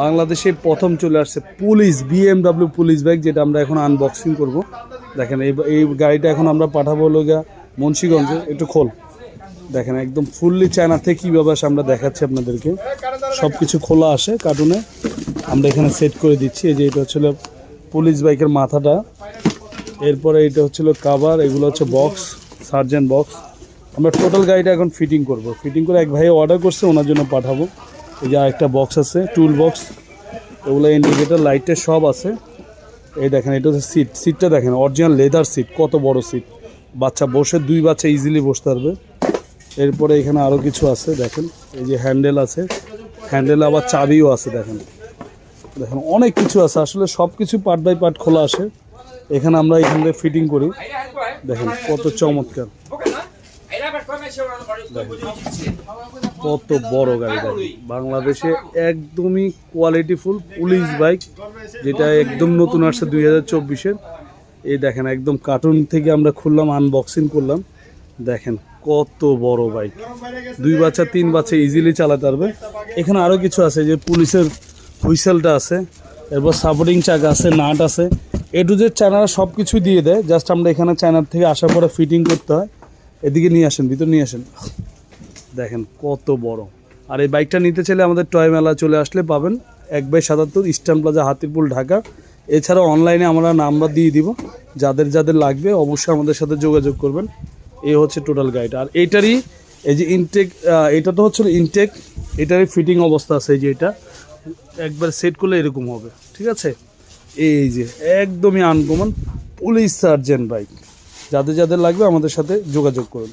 বাংলাদেশে প্রথম চলে আসছে পুলিশ বিএমডাব্লিউ পুলিশ বাইক যেটা আমরা এখন আনবক্সিং করব। দেখেন, এই এই গাড়িটা এখন আমরা পাঠাবো গিয়া মুন্সিগঞ্জে। একটু খোল। দেখেন, একদম ফুললি চায়না থেকে কীভাবে আসে আমরা দেখাচ্ছি আপনাদেরকে। সব কিছু খোলা আসে কার্টুনে আমরা এখানে সেট করে দিচ্ছি। এই যে এটা হচ্ছিল পুলিশ বাইকের মাথাটা। এরপরে এটা হচ্ছিল কাভার এগুলো হচ্ছে বক্স সার্জেন্ট বক্স আমরা টোটাল গাড়িটা এখন ফিটিং করব। ফিটিং করে এক ভাই অর্ডার করছে, ওনার জন্য পাঠাবো। এই যে আরেকটা বক্স আছে টুল বক্স এগুলো ইন্ডিকেটার লাইটের সব আছে। এই দেখেন, এটা হচ্ছে সিট সিটটা দেখেন অরিজিনাল লেদার সিট কত বড় সিট বাচ্চা বসে, দুই বাচ্চা ইজিলি বসতে পারবে। এরপরে এখানে আরও কিছু আছে, দেখেন। এই যে হ্যান্ডেল আছে। হ্যান্ডেল আবার চাবিও আছে, দেখেন। দেখেন, অনেক কিছু আছে। আসলে সব কিছু পার্ট বাই পার্ট খোলা আসে। এখানে আমরা এখান থেকে ফিটিং করি। দেখেন, কত চমৎকার। কত বড় গাড়ি বাংলাদেশে একদমই কোয়ালিটিফুল পুলিশ বাইক যেটা একদম নতুন আসছে দুই হাজার চব্বিশের। এই দেখেন একদম কার্টুন থেকে আমরা খুললাম আনবক্সিং করলাম। দেখেন কত বড় বাইক দুই বাচ্চা তিন বাচ্চা ইজিলি চালাতে পারবে। এখানে আরও কিছু আছে যে পুলিশের হুইসেলটা আছে এরপর সাপোর্টিং চাকা আছে নাট আছে। এ টু জেড চায়নারা সব কিছু দিয়ে দেয়। জাস্ট আমরা এখানে চায়নার থেকে আসার পরে ফিটিং করতে হয়। এদিকে নিয়ে আসেন, ভিতর নিয়ে আসেন। দেখেন কত বড়। আর এই বাইকটা নিতে চাইলে আমাদের টয় মেলা চলে আসলে পাবেন। এক বাই সাতাত্তর, ইস্টার্ন প্লাজা, হাতিরপুল, ঢাকা। এছাড়াও অনলাইনে আমরা নাম্বার দিয়ে দিব। যাদের যাদের লাগবে অবশ্যই আমাদের সাথে যোগাযোগ করবেন। এই হচ্ছে টোটাল গাইড। আর এইটারই এই যে ইনটেক এটা তো হচ্ছে ইনটেক এটারই ফিটিং অবস্থা আছে এই যে এটা। একবার সেট করলে এরকম হবে, ঠিক আছে? এই যে, একদমই আনকমন পুলিশ সার্জেন্ট বাইক যাদের যাদের লাগবে আমাদের সাথে যোগাযোগ করুন।